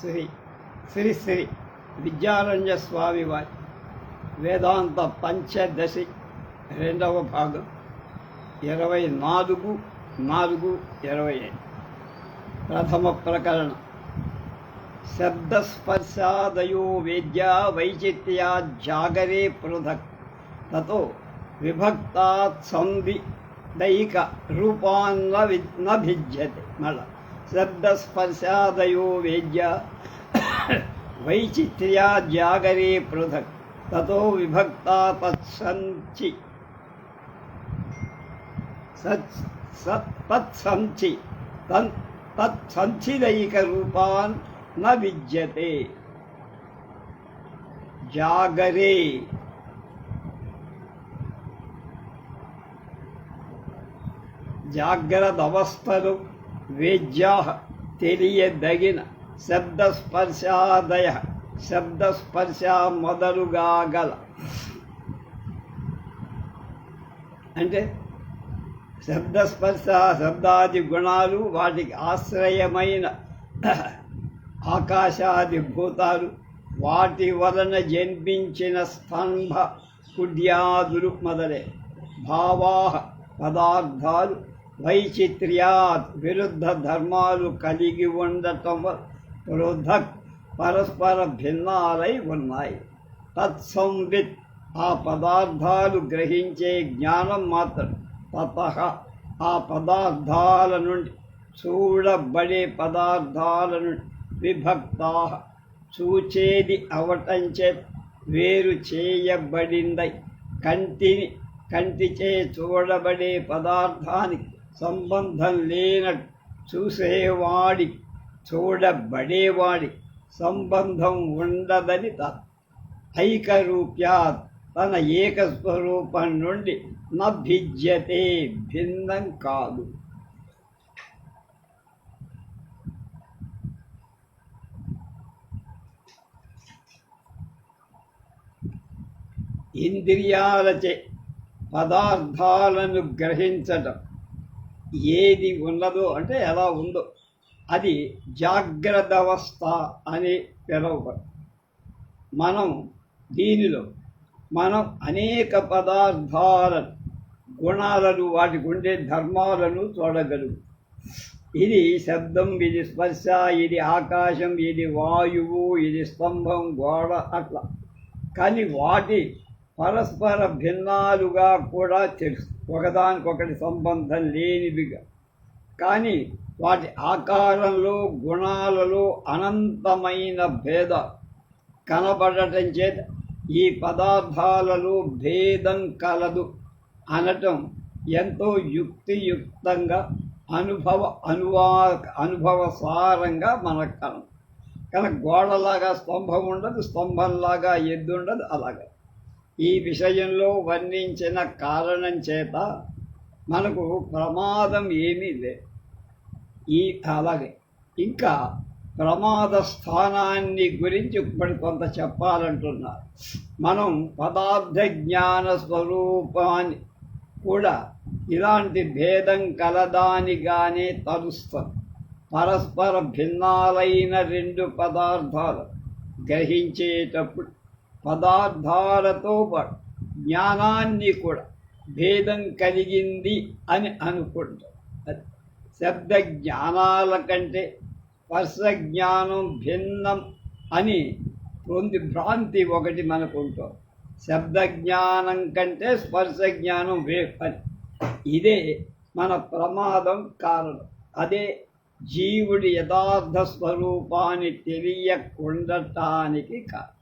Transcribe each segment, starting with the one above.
శ్రీ శ్రీ శ్రీ విద్యారణ్య స్వామి వారి వేదాంత పంచదశి రెండవ భాగం ఇరవై నాలుగు నాలుగు ఇరవై ఐదు. ప్రథమ ప్రకరణ. శబ్దస్పర్శాదయో వేద్యా వైచిత్ర్యా జాగరే పృథక్. తతో విభక్తాత్ సంధి దైక రూపాన్న వి న భిజ్యతే మళ్ళా శబ్దస్పర్శాదయో వేద్య వైచిత్ర్యా జాగరే పృథక్ తతో విభక్తా తత్సంచి సత్ సత్ తత్సంచి తన్ తత్సంచిదైక రూపాన్ న విద్యతే జాగరే జాగ్రత్త అవస్థలు వేద్యా తెలియదగిన శబ్దస్పర్శాదయ శబ్దస్పర్శ మొదలుగా గల అంటే శబ్దస్పర్శ శబ్దాది గుణాలు వాటికి ఆశ్రయమైన ఆకాశాది భూతాలు వాటి వలన జన్మించిన స్తంభ కుడ్యాదులు మొదలే భావా పదార్థాలు వైచిత్ర్యాత్ విరుద్ధ ధర్మాలు కలిగి ఉండటం పృథక్ పరస్పర భిన్నాలై ఉన్నాయి. తత్సంవిత్ ఆ పదార్థాలు గ్రహించే జ్ఞానం మాత్రం తత ఆ పదార్థాల నుండి చూడబడే పదార్థాల నుండి విభక్తా చూచేది అవటంచే వేరు చేయబడిందై. కంటిని కంటిచే చూడబడే పదార్థానికి సంబంధం లేనట్టు చూసేవాడి చూడబడేవాడి సంబంధం ఉండదని త తన ఏకస్వరూపం నుండి నభిజ్యతే భిన్నం కాదు. ఇంద్రియాలచే పదార్థాలను గ్రహించటం ఏది ఉన్నదో అంటే ఎలా ఉందో అది జాగ్రత్త అవస్థ అని పిలువబడు. మనం దీనిలో మనం అనేక పదార్థాలను గుణాలను వాటికి ఉండే ధర్మాలను చూడగలుగు ఇది శబ్దం ఇది స్పర్శ ఇది ఆకాశం ఇది వాయువు ఇది స్తంభం గోడ అట్లా. కానీ వాటి పరస్పర భిన్నాలుగా కూడా తెలుసు ఒకదానికొకటి సంబంధం లేనివిగా. కానీ వాటి ఆకారంలో గుణాలలో అనంతమైన భేద కనబడటం చేత ఈ పదార్థాలలో భేదం కలదు అనటం ఎంతో యుక్తియుక్తంగా అనుభవ అనువా అనుభవసారంగా మనకు కన కనుక గోడలాగా స్తంభం ఉండదు స్తంభంలాగా ఎద్దు ఉండదు అలాగా. ఈ విషయంలో వర్ణించిన కారణం చేత మనకు ప్రమాదం ఏమీ లేదు ఈ అలాగే ఇంకా ప్రమాద స్థానాన్ని గురించి ఇప్పుడు కొంత చెప్పాలంటున్నారు. మనం పదార్థ జ్ఞాన స్వరూపాన్ని కూడా ఇలాంటి భేదం కలదానిగానే తరుస్తాం. పరస్పర భిన్నాలైన రెండు పదార్థాలు గ్రహించేటప్పుడు పదార్థాలతో పాటు జ్ఞానాన్ని కూడా భేదం కలిగింది అని అనుకుంటాం. అది శబ్ద జ్ఞానాల కంటే స్పర్శ జ్ఞానం భిన్నం అని పొంది భ్రాంతి ఒకటి మనకు ఉంటుంది శబ్ద జ్ఞానం కంటే స్పర్శ జ్ఞానం వే పని ఇదే మన ప్రమాదం కారణం. అదే జీవుడి యథార్థ స్వరూపాన్ని తెలియకుండటానికి కారణం.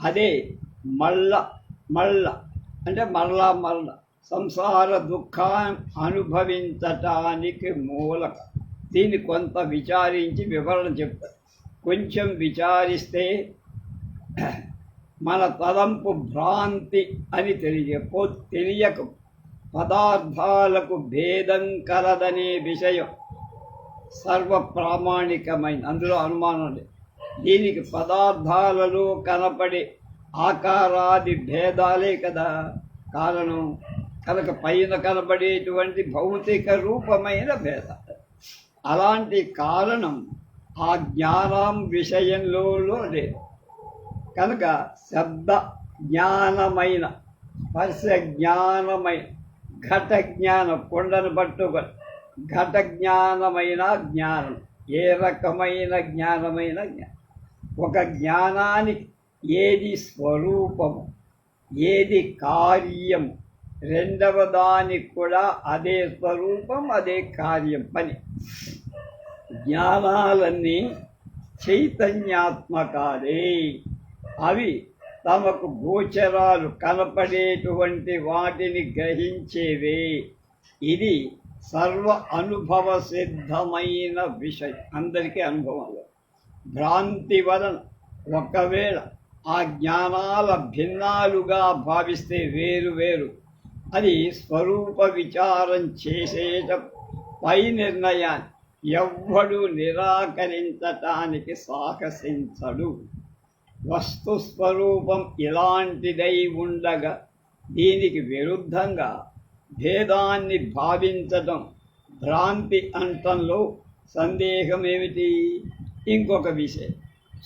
అదే మళ్ళ మళ్ళ అంటే మళ్ళా మరల సంసార దుఃఖాన్ని అనుభవించటానికి మూలక. దీన్ని కొంత విచారించి వివరణ చెప్తారు. కొంచెం విచారిస్తే మన తలంపు భ్రాంతి అని తెలియపో తెలియక పదార్థాలకు భేదం కలదనే విషయం సర్వ ప్రామాణికమైన అందులో అనుమానం లేదు. దీనికి పదార్థాలలో కనపడే ఆకారాది భేదాలే కదా. కారణం కనుక పైన కనబడేటువంటి భౌతిక రూపమైన భేద. అలాంటి కారణం ఆ జ్ఞానం విషయంలో లేదు. కనుక శబ్ద జ్ఞానమైన స్పర్శ జ్ఞానమైన ఘట జ్ఞానం కొండను పట్టుకొని ఘట జ్ఞానమైన జ్ఞానం ఏ రకమైన జ్ఞానమైన జ్ఞానం? ఒక జ్ఞానానికి ఏది స్వరూపము ఏది కార్యం రెండవ దానికి కూడా అదే స్వరూపం అదే కార్యం పని జ్ఞానాలన్నీ చైతన్యాత్మకాలే. అవి తమకు గోచరాలు కనపడేటువంటి వాటిని గ్రహించేవే. ఇది సర్వ అనుభవ సిద్ధమైన విషయం. అందరికీ అనుభవంలో భ్రాంతి వలన ఒకవేళ ఆ జ్ఞానాల భిన్నాలుగా భావిస్తే వేరు వేరు. అది స్వరూప విచారం చేసేట పై నిర్ణయాన్ని ఎవ్వడు నిరాకరించటానికి సాహసించడు. వస్తు స్వరూపం ఇలాంటిదై ఉండగా దీనికి విరుద్ధంగా భేదాన్ని భావించటం భ్రాంతి అంటంలో సందేహం ఏమిటి ఇంకొక విషయం.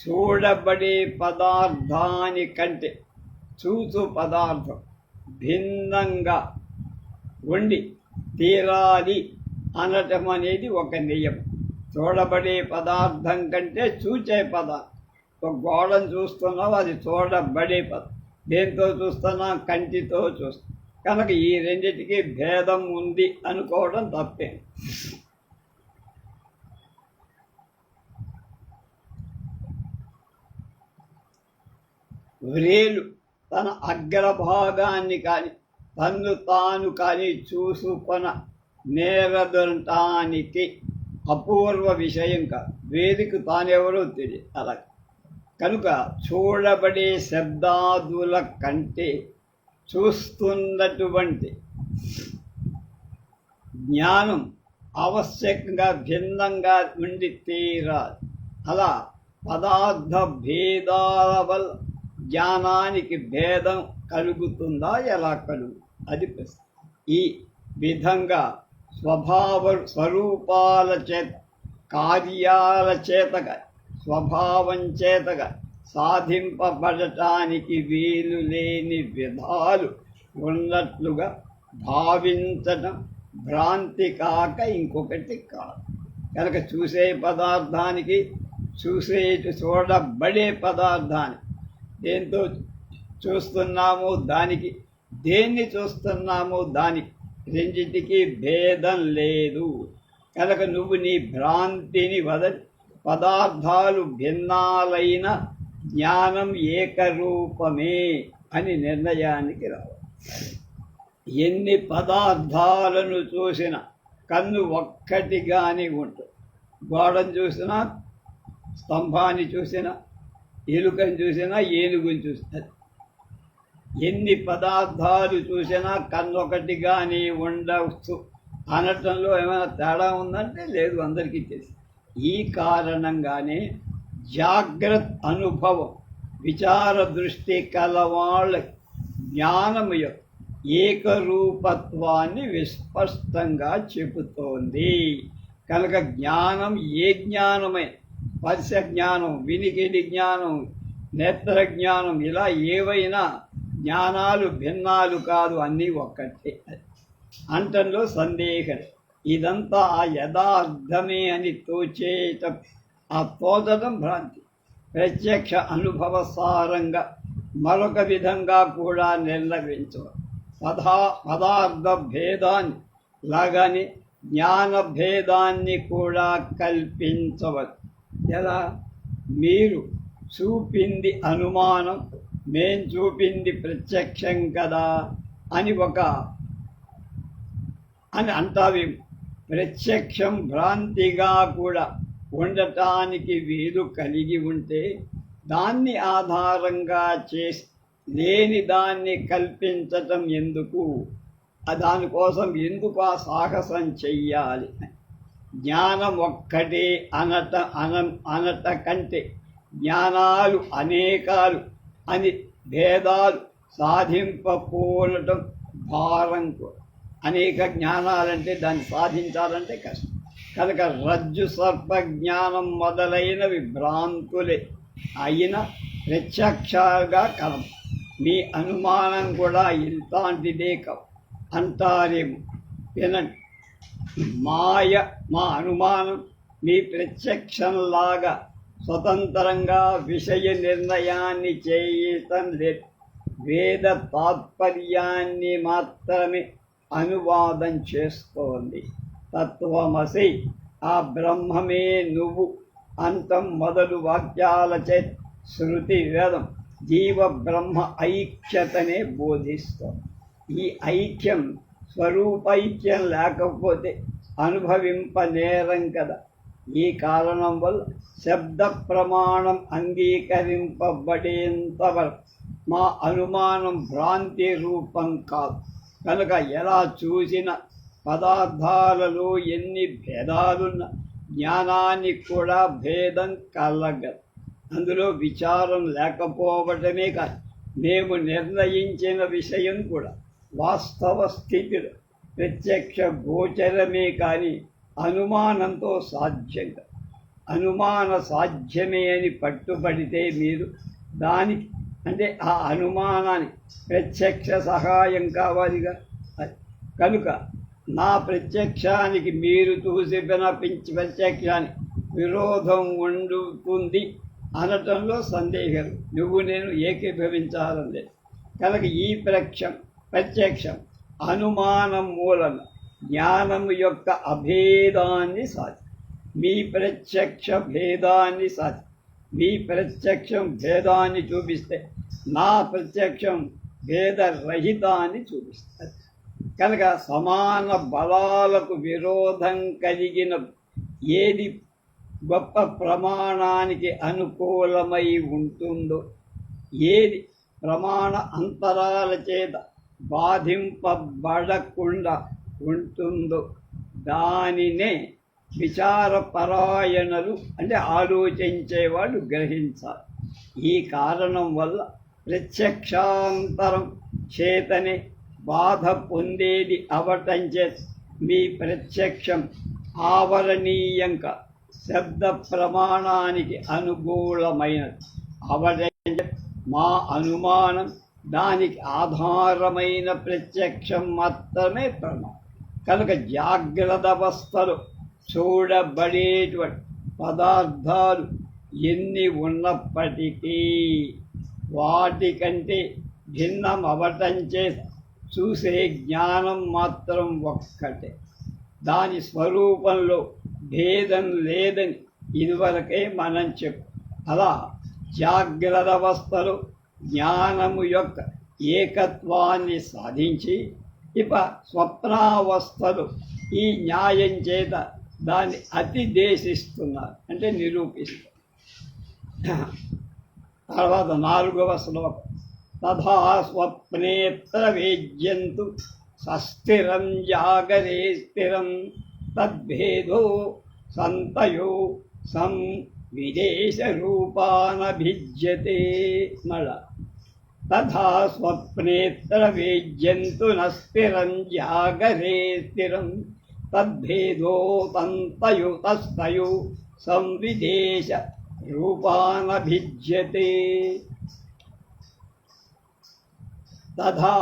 చూడబడే పదార్థాని కంటే చూచు పదార్థం భిన్నంగా ఉండి తీరాలి అనటం అనేది ఒక నియమం. చూడబడే పదార్థం కంటే చూచే పదార్థం. ఒక గోడను చూస్తున్నావు అది చూడబడే పదం. దేంతో చూస్తున్నా కంటితో చూస్తాం కనుక ఈ రెండింటికి భేదం ఉంది అనుకోవడం తప్పే. వ్రేలు తన అగ్రభాగాన్ని కానీ తన్ను తాను కానీ చూసుకొన నేరదటానికి అపూర్వ విషయం కాదు వేదిక తానెవరో తెలియదు అలా. కనుక చూడబడే శబ్దాదుల కంటే చూస్తున్నటువంటి జ్ఞానం ఆవశ్యకంగా భిన్నంగా ఉండి తీరాలి. అలా పదార్థ భేదాల వల్ల జ్ఞానానికి భేదం కలుగుతుందా ఎలా కలుగు? అది ప్రశ్న. ఈ విధంగా స్వభావ స్వరూపాల చేత కార్యాల చేతగా స్వభావం చేతగా సాధింపబడటానికి వీలు లేని విధాలు ఉన్నట్లుగా భావించడం భ్రాంతి కాక ఇంకొకటి కాదు. కనుక చూసే పదార్థానికి చూసే చూడబడే పదార్థానికి దేంతో చూస్తున్నామో దానికి దేన్ని చూస్తున్నామో దానికి రెండింటికి భేదం లేదు. కనుక నువ్వు నీ భ్రాంతిని వదలి పదార్థాలు భిన్నాలైన జ్ఞానం ఏకరూపమే అని నిర్ణయానికి రావాలి. ఎన్ని పదార్థాలను చూసిన కన్ను ఒక్కటిగానే ఉంటుంది గోడను చూసినా స్తంభాన్ని చూసినా ఎలుకని చూసినా ఏనుగుని చూస్తుంది. ఎన్ని పదార్థాలు చూసినా కన్నొకటిగానే ఉండవచ్చు. అనటంలో ఏమైనా తేడా ఉందంటే లేదు అందరికీ తెలిసి. ఈ కారణంగానే జాగ్రత్త అనుభవం విచార దృష్టి కలవాళ్ళ జ్ఞానము యొక్క ఏకరూపత్వాన్ని విస్పష్టంగా చెబుతోంది. కనుక జ్ఞానం ఏ జ్ఞానమే స్పర్శ జ్ఞానం వినికిడి జ్ఞానం నేత్ర జ్ఞానం ఇలా ఏవైనా జ్ఞానాలు భిన్నాలు కాదు అన్నీ ఒక్కటే. అంటంలో సందేహం. ఇదంతా ఆ యథార్థమే అని తోచేట ఆ తోచడం భ్రాంతి. ప్రత్యక్ష అనుభవ సారంగా మరొక విధంగా కూడా నిర్ణయించవచ్చు పదా పదార్థ భేదాన్ని లాగానే జ్ఞాన భేదాన్ని కూడా కల్పించవచ్చు. ఎలా? మీరు చూపింది అనుమానం మేం చూపింది ప్రత్యక్షం కదా అని ఒక అని అంటావి. ప్రత్యక్షం భ్రాంతిగా కూడా ఉండటానికి వీలు కలిగి ఉంటే దాన్ని ఆధారంగా చేసి లేని దాన్ని కల్పించటం ఎందుకు? దానికోసం ఎందుకు ఆ సాహసం చెయ్యాలి? జ్ఞానం ఒక్కటే అనత అన అనత కంటే జ్ఞానాలు అనేకాలు అని భేదాలు సాధింపకూడటం భారం అనేక జ్ఞానాలంటే దాన్ని సాధించాలంటే కష్టం. కనుక రజ్జు సర్ప జ్ఞానం మొదలైనవి భ్రాంతులే. అయిన ప్రత్యక్షాలుగా కలం మీ అనుమానం కూడా ఇంతాంటిదే కవు అంటారేమో వినండి. మాయ మా అనుమానం మీ ప్రత్యక్షంలాగా స్వతంత్రంగా విషయ నిర్ణయాన్ని చేయటం లేదు. వేద తాత్పర్యాన్ని మాత్రమే అనువాదం చేస్తోంది తత్వమసి ఆ బ్రహ్మమే నువ్వు. అంతం మొదలు వాక్యాలచే శృతి వేదం జీవ బ్రహ్మ ఐక్యతనే బోధిస్తోంది ఈ ఐక్యం స్వరూపైక్యం లేకపోతే అనుభవింపనేరం కదా. ఈ కారణం వల్ల శబ్ద ప్రమాణం అంగీకరింపబడేంత వరకు మా అనుమానం భ్రాంతి రూపం కాదు. కనుక ఎలా చూసిన పదార్థాలలో ఎన్ని భేదాలున్న జ్ఞానానికి కూడా భేదం కలగదు. అందులో విచారం లేకపోవటమే కాదు మేము నిర్ణయించిన విషయం కూడా. వాస్తవ స్థితిలో ప్రత్యక్ష గోచరమే కానీ అనుమానంతో సాధ్యం అనుమాన సాధ్యమే అని పట్టుబడితే మీరు దానికి అంటే ఆ అనుమానానికి ప్రత్యక్ష సహాయం కావాలిగా. కనుక నా ప్రత్యక్షానికి మీరు చూసి వినపించి ప్రత్యక్షానికి విరోధం ఉండుతుంది అనటంలో సందేహం నువ్వు నేను ఏకీభవించాలని లేదు. కనుక ఈ ప్రక్షం ప్రత్యక్షం. అనుమానం మూలన జ్ఞానం యొక్క అభేదాన్ని సాధి మీ ప్రత్యక్ష భేదాన్ని సాధి మీ ప్రత్యక్షం భేదాన్ని చూపిస్తే నా ప్రత్యక్షం భేదరహితాన్ని చూపిస్తుంది. కనుక సమాన బలాలకు విరోధం కలిగిన ఏది గొప్ప ప్రమాణానికి అనుకూలమై ఉంటుందో ఏది ప్రమాణ అంతరాల చేత బాధింపబడకుండా ఉంటుందో దానినే విచారపరాయణలు అంటే ఆలోచించేవాడు గ్రహించాలి. ఈ కారణం వల్ల ప్రత్యక్షాంతరం చేతనే బాధ పొందేది అవటం చేత మీ ప్రత్యక్షం ఆవరణీయంగా శబ్ద ప్రమాణానికి అనుకూలమైనది. అవటం మా అనుమానం దానికి ఆధారమైన ప్రత్యక్షం మాత్రమే ప్రమాణం. కనుక జాగ్రత్త అవస్థలు చూడబడేటువంటి పదార్థాలు ఎన్ని ఉన్నప్పటికీ వాటికంటే భిన్నం అవటం చేత చూసే జ్ఞానం మాత్రం ఒక్కటే. దాని స్వరూపంలో భేదం లేదని ఇదివరకే మనం చెప్పు. అలా జాగ్రత్త అవస్థలో జ్ఞానము యొక్క ఏకత్వాన్ని సాధించి ఇక స్వప్నావస్థలు ఈ న్యాయం చేత దాన్ని అతిదేశిస్తున్నారు అంటే నిరూపిస్తారు తర్వాత నాలుగవ శ్లోకం. తథా స్వప్నేత్ర వేద్యంతు సస్థిరం జాగరే స్థిరం తద్భేదో సంతయో సం విదేశ రూపానభిజ్యతే మళ్ళా తథా స్వప్నేత్ర వేద్యంతు స్థిరం జాగరే స్థిరం తద్భేదో తంతయు తస్తయు సంవిదేశ రూపానభిజ్యతే తథా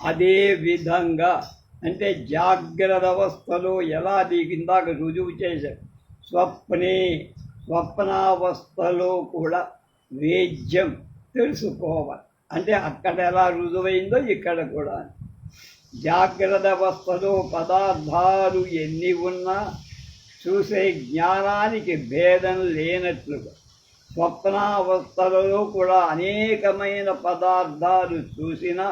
అదే విధంగా అంటే జాగ్రత్త అవస్థలో ఎలా నీకు ఇందాక రుజువు చేశారు? స్వప్నే స్వప్నావస్థలో కూడా వేద్యం తెలుసుకోవాలి. అంటే అక్కడ ఎలా రుజువైందో ఇక్కడ కూడా. జాగ్రత్త అవస్థలో పదార్థాలు ఎన్ని ఉన్నా చూసే జ్ఞానానికి భేదం లేనట్లుగా స్వప్నావస్థలలో కూడా అనేకమైన పదార్థాలు చూసినా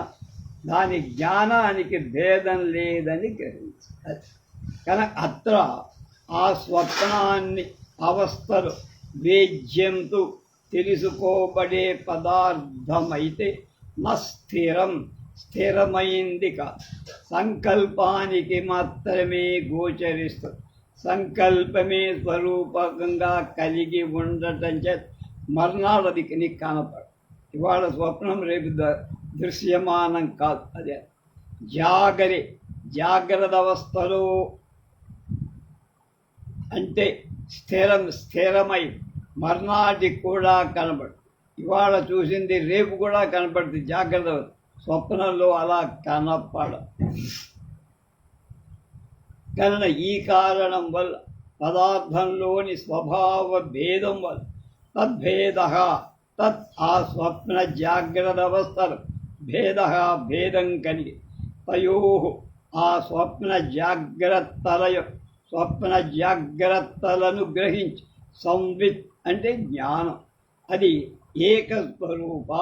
దాని జ్ఞానానికి భేదం లేదని గ్రహించాలి. కనుక అత్ర ఆ స్వప్నాన్ని అవస్థలు వేద్యంతో తెలుసుకోబడే పదార్థమైతే నస్థిరం. స్థిరం స్థిరమైంది కాదు సంకల్పానికి మాత్రమే గోచరిస్తుంది సంకల్పమే స్వరూపకంగా కలిగి ఉండటం చేత మర్నాడది నీకు కనపడు ఇవాళ స్వప్నం రేపు ద- దృశ్యమానం కాదు. అదే. జాగరి. జాగ్రత్త అవస్థలో అంటే స్థిరం స్థిరమై మర్నాటి కూడా కనబడు ఇవాళ చూసింది రేపు కూడా కనపడుతుంది జాగ్రత్త స్వప్నంలో అలా కనపడ కనుక ఈ కారణం వల్ల పదార్థంలోని స్వభావ భేదం వల్ల తద్భేద తత్ ఆ స్వప్న జాగ్రత్త అవస్థలు భేద భేదం కలిగి తయో ఆ స్వప్న జాగ్రత్తల స్వప్న జాగ్రత్తలను గ్రహించి సంవిత్ అంటే జ్ఞానం. అది ఏకస్వరూప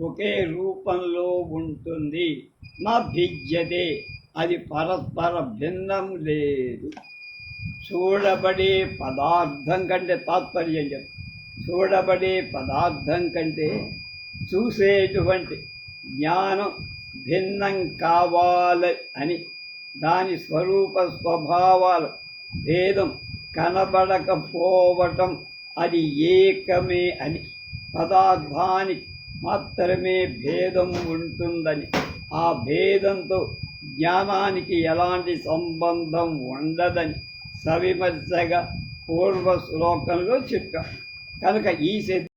ఒకే రూపంలో ఉంటుంది. నా భిద్యతే అది పరస్పర భిన్నం లేదు. చూడబడే పదార్థం కంటే తాత్పర్యం చెప్పు. చూడబడే పదార్థం కంటే చూసేటువంటి జ్ఞానం భిన్నం కావాలి అని. దాని స్వరూప స్వభావాలు భేదం కనబడకపోవటం అది ఏకమే అని. పదార్థానికి మాత్రమే భేదం ఉంటుందని. ఆ భేదంతో జ్ఞానానికి ఎలాంటి సంబంధం ఉండదని సవిమర్శగా పూర్వ శ్లోకంలో చెప్పాం. కనుక ఈ